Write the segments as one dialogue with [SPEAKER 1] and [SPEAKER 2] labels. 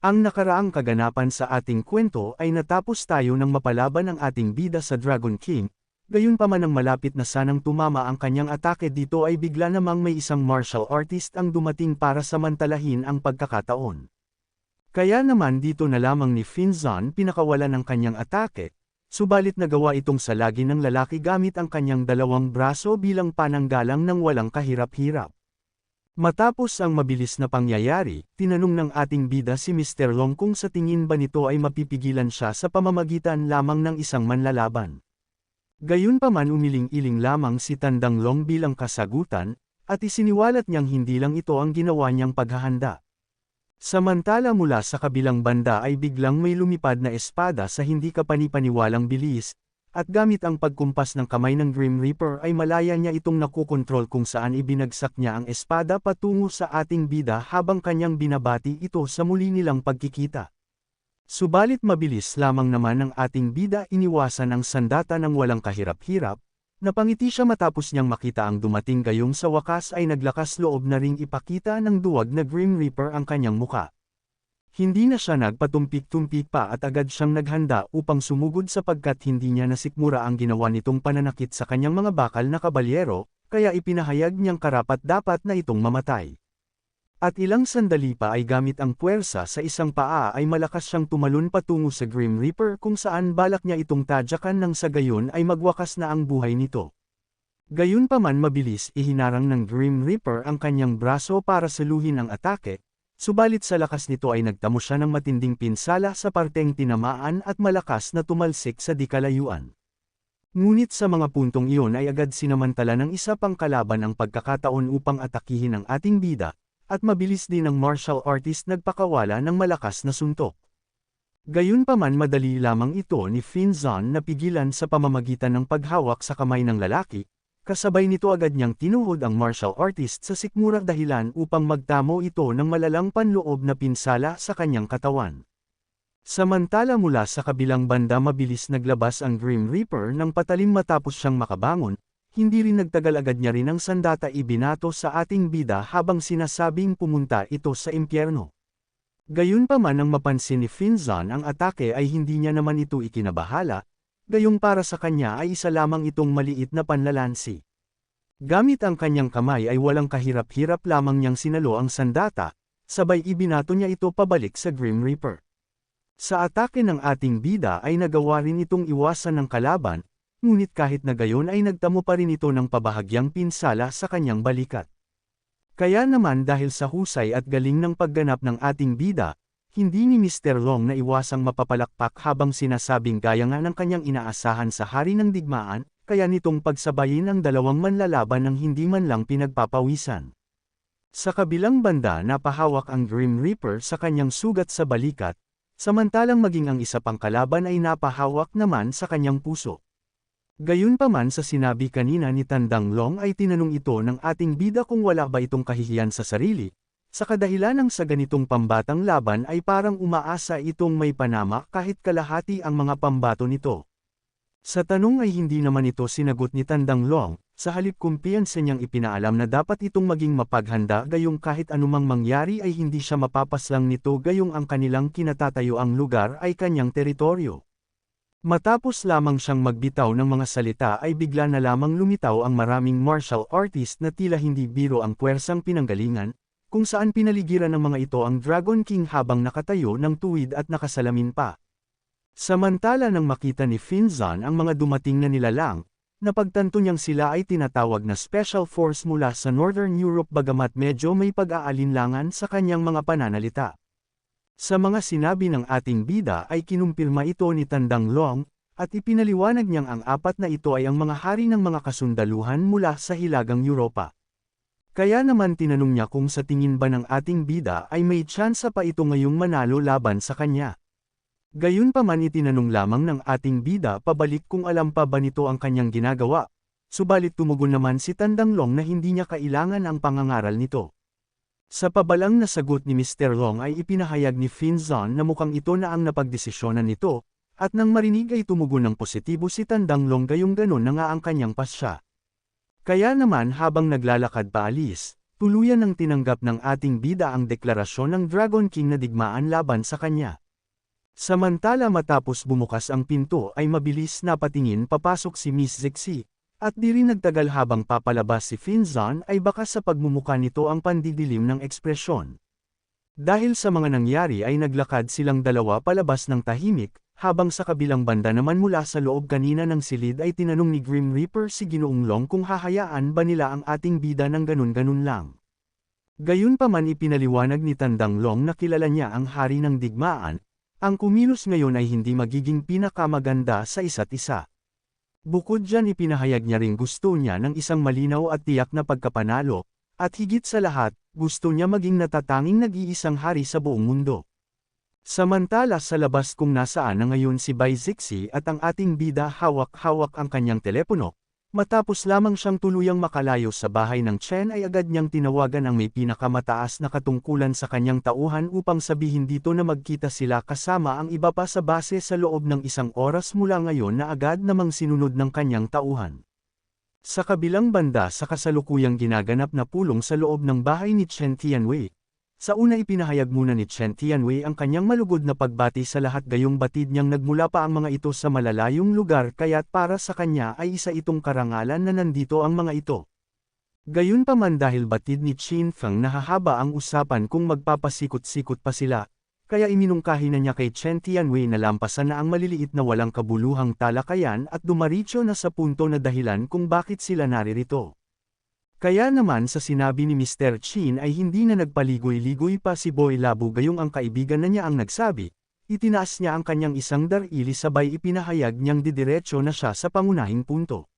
[SPEAKER 1] Ang nakaraang kaganapan sa ating kwento ay natapos tayo nang mapalaban ang ating bida sa Dragon King, gayunpaman ang malapit na sanang tumama ang kanyang atake dito ay bigla namang may isang martial artist ang dumating para samantalahin ang pagkakataon. Kaya naman dito na lamang ni Finzon pinakawalan ang kanyang atake, subalit nagawa itong salagi ng lalaki gamit ang kanyang dalawang braso bilang pananggalang ng walang kahirap-hirap. Matapos ang mabilis na pangyayari, tinanong ng ating bida si Mr. Long kung sa tingin ba nito ay mapipigilan siya sa pamamagitan lamang ng isang manlalaban. Gayunpaman umiling-iling lamang si Tandang Long bilang kasagutan, at isiniwalat niyang hindi lang ito ang ginawa niyang paghahanda. Samantala mula sa kabilang banda ay biglang may lumipad na espada sa hindi kapanipaniwalang bilis, at gamit ang pagkumpas ng kamay ng Grim Reaper ay malaya niya itong nakukontrol kung saan ibinagsak niya ang espada patungo sa ating bida habang kanyang binabati ito sa muli nilang pagkikita. Subalit mabilis lamang naman ng ating bida iniwasan ang sandata ng walang kahirap-hirap, napangiti siya matapos niyang makita ang dumating gayong sa wakas ay naglakas loob na ring ipakita ng duwag na Grim Reaper ang kanyang muka. Hindi na siya nagpatumpik-tumpik pa at agad siyang naghanda upang sumugod sapagkat hindi niya nasikmura ang ginawa nitong pananakit sa kanyang mga bakal na kabalyero, kaya ipinahayag niyang karapat dapat na itong mamatay. At ilang sandali pa ay gamit ang puwersa sa isang paa ay malakas siyang tumalon patungo sa Grim Reaper kung saan balak niya itong tadyakan nang sa gayon ay magwakas na ang buhay nito. Gayunpaman mabilis ihinarang ng Grim Reaper ang kanyang braso para saluhin ang atake, Subalit sa lakas nito ay nagtamo siya ng matinding pinsala sa parteng tinamaan at malakas na tumalsik sa dikalayuan. Ngunit sa mga puntong iyon ay agad sinamantala ng isa pang kalaban ang pagkakataon upang atakihin ang ating bida, at mabilis din ang martial artist nagpakawala ng malakas na suntok. Gayunpaman madali lamang ito ni Finzon na pigilan sa pamamagitan ng paghawak sa kamay ng lalaki, Kasabay nito agad niyang tinuhod ang martial artist sa sikmurang dahilan upang magtamo ito ng malalang panloob na pinsala sa kanyang katawan. Samantala mula sa kabilang banda mabilis naglabas ang Grim Reaper nang patalim matapos siyang makabangon, hindi rin nagtagal agad niya rin ang sandata ibinato sa ating bida habang sinasabing pumunta ito sa impyerno. Gayunpaman nang mapansin ni Finzon ang atake ay hindi niya naman ito ikinabahala, gayong para sa kanya ay isa lamang itong maliit na panlalansi. Gamit ang kanyang kamay ay walang kahirap-hirap lamang niyang sinalo ang sandata, sabay ibinato niya ito pabalik sa Grim Reaper. Sa atake ng ating bida ay nagawa rin itong iwasan ng kalaban, ngunit kahit na gayon ay nagtamo pa rin ito ng pabahagyang pinsala sa kanyang balikat. Kaya naman dahil sa husay at galing ng pagganap ng ating bida, hindi ni Mr. Long na iwasang mapapalakpak habang sinasabing gaya nga ng kanyang inaasahan sa hari ng digmaan, kaya nitong pagsabayin ang dalawang manlalaban ng hindi man lang pinagpapawisan. Sa kabilang banda napahawak ang Grim Reaper sa kanyang sugat sa balikat, samantalang maging ang isa pang kalaban ay napahawak naman sa kanyang puso. Gayunpaman sa sinabi kanina ni Tandang Long ay tinanong ito ng ating bida kung wala ba itong kahihiyan sa sarili, sa kadahilan ng sa ganitong pambatang laban ay parang umaasa itong may panama kahit kalahati ang mga pambato nito. Sa tanong ay hindi naman ito sinagot ni Tandang Long, sa halip kumpiyansa niyang ipinaalam na dapat itong maging mapaghanda gayong kahit anumang mangyari ay hindi siya mapapaslang nito gayong ang kanilang kinatatayo ang lugar ay kanyang teritoryo. Matapos lamang siyang magbitaw ng mga salita ay bigla na lamang lumitaw ang maraming martial artist na tila hindi biro ang puwersang pinanggalingan, kung saan pinaligiran ng mga ito ang Dragon King habang nakatayo ng tuwid at nakasalamin pa. Samantala nang makita ni Finzon ang mga dumating na nilalang, napagtanto niyang sila ay tinatawag na Special Force mula sa Northern Europe bagamat medyo may pag-aalinlangan sa kanyang mga pananalita. Sa mga sinabi ng ating bida ay kinumpirma ito ni Tandang Long, at ipinaliwanag niyang ang apat na ito ay ang mga hari ng mga kasundaluhan mula sa Hilagang Europa. Kaya naman tinanong niya kung sa tingin ba ng ating bida ay may tsansa pa ito ngayong manalo laban sa kanya. Gayunpaman itinanong lamang ng ating bida pabalik kung alam pa ba nito ang kanyang ginagawa, subalit tumugon naman si Tandang Long na hindi niya kailangan ang pangangaral nito. Sa pabalang na sagot ni Mr. Long ay ipinahayag ni Finzon na mukhang ito na ang napagdesisyonan nito, at nang marinig ay tumugon ng positibo si Tandang Long gayong ganon na nga ang kanyang pasya. Kaya naman habang naglalakad paalis, tuluyan ng tinanggap ng ating bida ang deklarasyon ng Dragon King na digmaan laban sa kanya. Samantala matapos bumukas ang pinto ay mabilis na patingin papasok si Miss Zexi, at di rin nagtagal habang papalabas si Finzon ay baka sa pagmumuka nito ang pandidilim ng ekspresyon. Dahil sa mga nangyari ay naglakad silang dalawa palabas ng tahimik, habang sa kabilang banda naman mula sa loob kanina ng silid ay tinanong ni Grim Reaper si Ginoong Long kung hahayaan ba nila ang ating bida ng ganun-ganun lang. Gayunpaman ipinaliwanag ni Tandang Long na kilala niya ang hari ng digmaan, ang kumilos ngayon ay hindi magiging pinakamaganda sa isa't isa. Bukod dyan ipinahayag niya ring gusto niya ng isang malinaw at tiyak na pagkapanalo, at higit sa lahat, gusto niya maging natatanging nag-iisang hari sa buong mundo. Samantala sa labas kung nasaan na ngayon si Bai Zixi at ang ating bida hawak-hawak ang kanyang telepono, matapos lamang siyang tuluyang makalayo sa bahay ng Chen ay agad niyang tinawagan ang may pinakamataas na katungkulan sa kanyang tauhan upang sabihin dito na magkita sila kasama ang iba pa sa base sa loob ng isang oras mula ngayon na agad namang sinunod ng kanyang tauhan. Sa kabilang banda sa kasalukuyang ginaganap na pulong sa loob ng bahay ni Chen Tianwei, sa una ipinahayag muna ni Chen Tianwei ang kanyang malugod na pagbati sa lahat gayong batid niyang nagmula pa ang mga ito sa malalayong lugar kaya't para sa kanya ay isa itong karangalan na nandito ang mga ito. Gayunpaman dahil batid ni Chin Feng nahahaba ang usapan kung magpapasikot-sikot pa sila, kaya iminungkahi na niya kay Chen Tianwei na lampasan na ang maliliit na walang kabuluhang talakayan at dumaritso na sa punto na dahilan kung bakit sila naririto. Kaya naman sa sinabi ni Mr. Chin ay hindi na nagpaligoy-ligoy pa si Boy Labu gayong ang kaibigan na niya ang nagsabi, itinaas niya ang kanyang isang darili sabay ipinahayag niyang didiretso na siya sa pangunahing punto.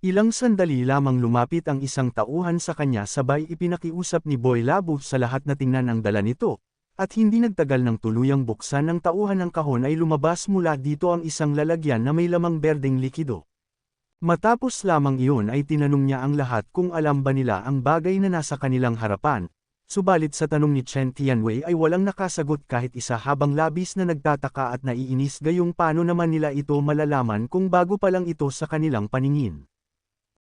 [SPEAKER 1] Ilang sandali lamang lumapit ang isang tauhan sa kanya sabay ipinakiusap ni Boy Labu sa lahat na tingnan ang dala nito, at hindi nagtagal ng tuluyang buksan ng tauhan ng kahon ay lumabas mula dito ang isang lalagyan na may lamang berdeng likido. Matapos lamang iyon ay tinanong niya ang lahat kung alam ba nila ang bagay na nasa kanilang harapan, subalit sa tanong ni Chen Tianwei ay walang nakasagot kahit isa habang labis na nagtataka at naiinis gayong paano naman nila ito malalaman kung bago pa lang ito sa kanilang paningin.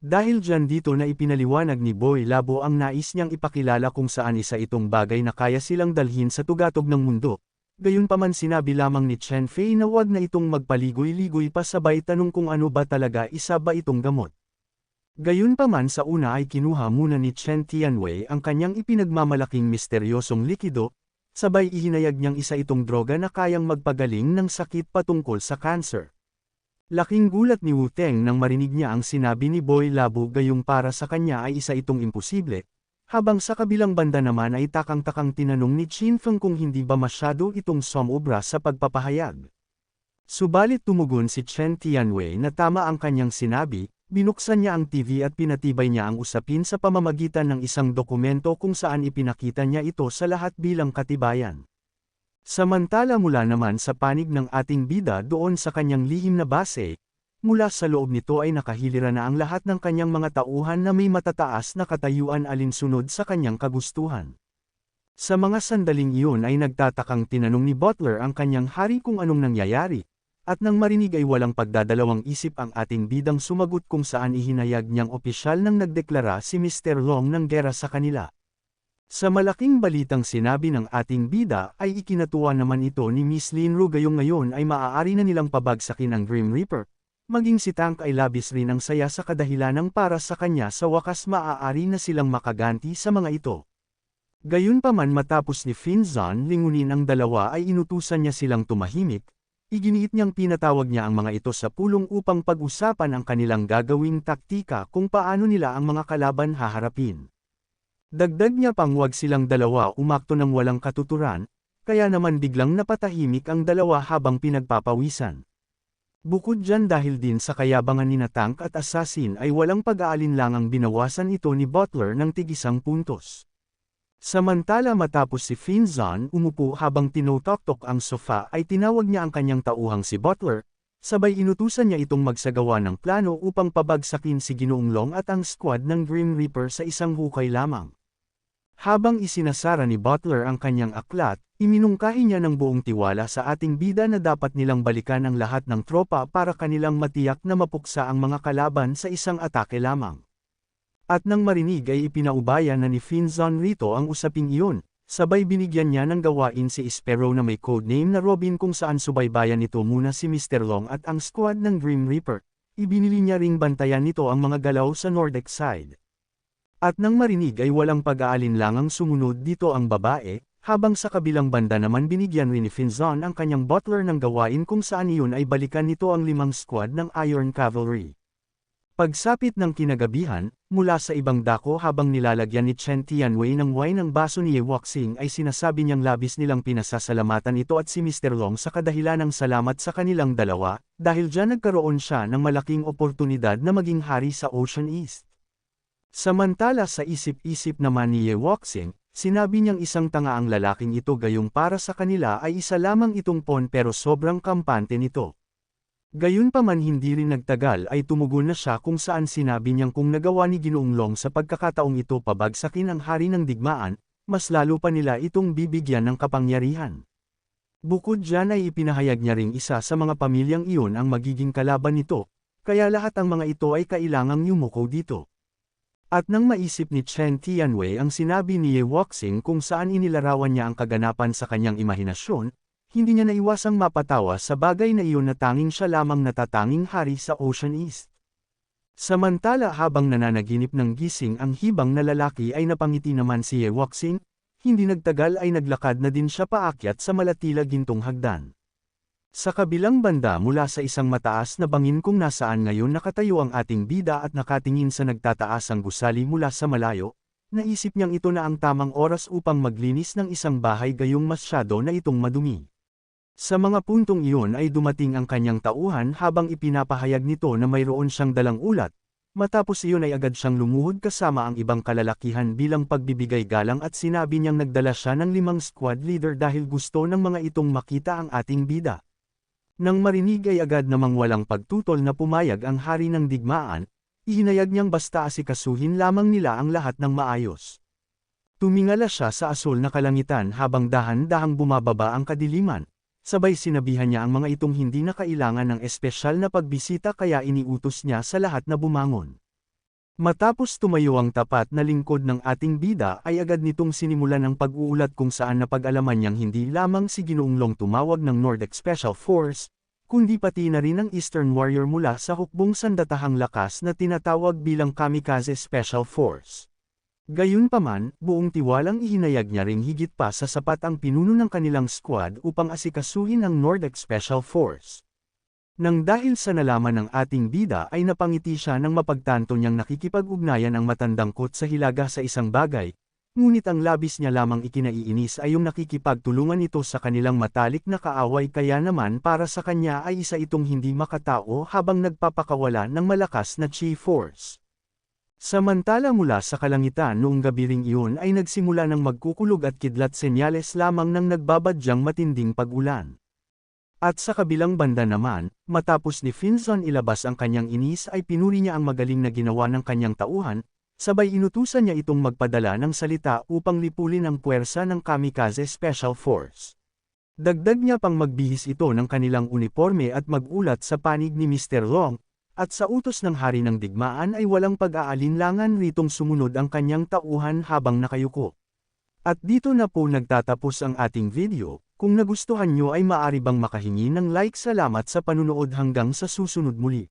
[SPEAKER 1] Dahil dyan dito na ipinaliwanag ni Boy Labo ang nais niyang ipakilala kung saan isa itong bagay na kaya silang dalhin sa tugatog ng mundo, Gayunpaman sinabi lamang ni Chen Fei na wag na itong magpaligoy-ligoy pa sabay tanong kung ano ba talaga isa ba itong gamot. Gayunpaman sa una ay kinuha muna ni Chen Tianwei ang kanyang ipinagmamalaking misteryosong likido, sabay ihinayag niyang isa itong droga na kayang magpagaling ng sakit patungkol sa cancer. Laking gulat ni Wu Teng nang marinig niya ang sinabi ni Boy Labu gayong para sa kanya ay isa itong imposible, habang sa kabilang banda naman ay takang-takang tinanong ni Chin Feng kung hindi ba masyado itong somobra sa pagpapahayag. Subalit tumugon si Chen Tianwei na tama ang kanyang sinabi, binuksan niya ang TV at pinatibay niya ang usapin sa pamamagitan ng isang dokumento kung saan ipinakita niya ito sa lahat bilang katibayan. Samantala mula naman sa panig ng ating bida doon sa kanyang lihim na base, Mula sa loob nito ay nakahilira na ang lahat ng kanyang mga tauhan na may matataas na katayuan alinsunod sa kanyang kagustuhan. Sa mga sandaling iyon ay nagtatakang tinanong ni Butler ang kanyang hari kung anong nangyayari, at nang marinig ay walang pagdadalawang isip ang ating bidang sumagot kung saan ihinayag niyang opisyal nang nagdeklara si Mr. Long ng gera sa kanila. Sa malaking balitang sinabi ng ating bida ay ikinatuwa naman ito ni Miss Lin Ru gayong ngayon ay maaari na nilang pabagsakin ang Grim Reaper, Maging si Tank ay labis rin ang saya sa kadahilanang para sa kanya sa wakas maaari na silang makaganti sa mga ito. Gayunpaman matapos ni Finzon lingunin ang dalawa ay inutusan niya silang tumahimik, iginiit niyang pinatawag niya ang mga ito sa pulong upang pag-usapan ang kanilang gagawing taktika kung paano nila ang mga kalaban haharapin. Dagdag niya pang huwag silang dalawa umakto ng walang katuturan, kaya naman biglang napatahimik ang dalawa habang pinagpapawisan. Bukod dyan dahil din sa kayabangan ni Tank at Assassin ay walang pag-aalinlangang binawasan ito ni Butler ng tigisang puntos. Samantala matapos si Finzon umupo habang tinutoktok ang sofa ay tinawag niya ang kanyang tauhang si Butler, sabay inutusan niya itong magsagawa ng plano upang pabagsakin si Ginoong Long at ang squad ng Grim Reaper sa isang hukay lamang. Habang isinasara ni Butler ang kanyang aklat, Iminungkahi niya ng buong tiwala sa ating bida na dapat nilang balikan ang lahat ng tropa para kanilang matiyak na mapuksa ang mga kalaban sa isang atake lamang. At nang marinig ay ipinaubaya na ni Finzon rito ang usaping iyon, sabay binigyan niya ng gawain si Sparrow na may codename na Robin kung saan subaybayan nito muna si Mr. Long at ang squad ng Grim Reaper. Ibinili niya ring bantayan nito ang mga galaw sa Nordic side. At nang marinig ay walang pag-aalinlangang sumunod dito ang babae, habang sa kabilang banda naman binigyan ni Finzon ang kanyang butler ng gawain kung saan iyon ay balikan nito ang limang squad ng Iron Cavalry. Pagsapit ng kinagabihan, mula sa ibang dako habang nilalagyan ni Chen Tianwei ng wine ng baso ni Ye Wuxing ay sinasabi niyang labis nilang pinasasalamatan ito at si Mr. Long sa kadahilan ng salamat sa kanilang dalawa, dahil dyan nagkaroon siya ng malaking oportunidad na maging hari sa Ocean East. Samantala sa isip-isip naman ni Ye Wuxing, sinabi niyang isang tanga ang lalaking ito gayong para sa kanila ay isa lamang itong pon pero sobrang kampante nito. Gayunpaman hindi rin nagtagal ay tumugon na siya kung saan sinabi niyang kung nagawa ni Ginoong Long sa pagkakataong ito pabagsakin ang hari ng digmaan, mas lalo pa nila itong bibigyan ng kapangyarihan. Bukod dyan ay ipinahayag niya ring isa sa mga pamilyang iyon ang magiging kalaban nito, kaya lahat ang mga ito ay kailangang yumuko dito. At nang maisip ni Chen Tianwei ang sinabi ni Ye Wuxing kung saan inilarawan niya ang kaganapan sa kanyang imahinasyon, hindi niya naiwasang mapatawa sa bagay na iyon na tanging siya lamang natatanging hari sa Ocean East. Samantala habang nananaginip ng gising ang hibang na lalaki ay napangiti naman si Ye Wuxing, hindi nagtagal ay naglakad na din siya paakyat sa malatila gintong hagdan. Sa kabilang banda mula sa isang mataas na bangin kung nasaan ngayon nakatayo ang ating bida at nakatingin sa nagtataas ang gusali mula sa malayo, naisip niyang ito na ang tamang oras upang maglinis ng isang bahay gayong masyado na itong madumi. Sa mga puntong iyon ay dumating ang kanyang tauhan habang ipinapahayag nito na mayroon siyang dalang ulat, matapos iyon ay agad siyang lumuhod kasama ang ibang kalalakihan bilang pagbibigay galang at sinabi niyang nagdala siya ng limang squad leader dahil gusto ng mga itong makita ang ating bida. Nang marinig ay agad namang walang pagtutol na pumayag ang hari ng digmaan, ihinayag niyang basta asikasuhin lamang nila ang lahat ng maayos. Tumingala siya sa asol na kalangitan habang dahan-dahang bumababa ang kadiliman, Sabay sinabihan niya ang mga itong hindi na kailangan ng espesyal na pagbisita kaya iniutos niya sa lahat na bumangon. Matapos tumayo ang tapat na lingkod ng ating bida ay agad nitong sinimulan ang pag-uulat kung saan napag-alaman niyang hindi lamang si Ginoong Long tumawag ng Nordic Special Force, kundi pati na rin ang Eastern Warrior mula sa hukbong sandatahang lakas na tinatawag bilang Kamikaze Special Force. Gayunpaman, buong tiwalang ihinayag niya ring higit pa sa sapat ang pinuno ng kanilang squad upang asikasuhin ang Nordic Special Force. Nang dahil sa nalaman ng ating bida ay napangiti siya nang mapagtanto niyang nakikipag-ugnayan ang matandang kot sa hilaga sa isang bagay, ngunit ang labis niya lamang ikinaiinis ay yung nakikipagtulungan ito sa kanilang matalik na kaaway kaya naman para sa kanya ay isa itong hindi makatao habang nagpapakawala ng malakas na chi force. Samantala mula sa kalangitan noong gabi ring iyon ay nagsimula ng magkukulog at kidlat senyales lamang ng nagbabadyang matinding pag-ulan. At sa kabilang banda naman, matapos ni Finson ilabas ang kanyang inis ay pinuri niya ang magaling na ginawa ng kanyang tauhan, sabay inutusan niya itong magpadala ng salita upang lipulin ang puwersa ng Kamikaze Special Force. Dagdag niya pang magbihis ito ng kanilang uniforme at magulat sa panig ni Mr. Long, at sa utos ng hari ng digmaan ay walang pag-aalinlangan ritong sumunod ang kanyang tauhan habang nakayuko. At dito na po nagtatapos ang ating video, kung nagustuhan nyo ay maari bang makahingi ng like salamat sa panunood hanggang sa susunod muli.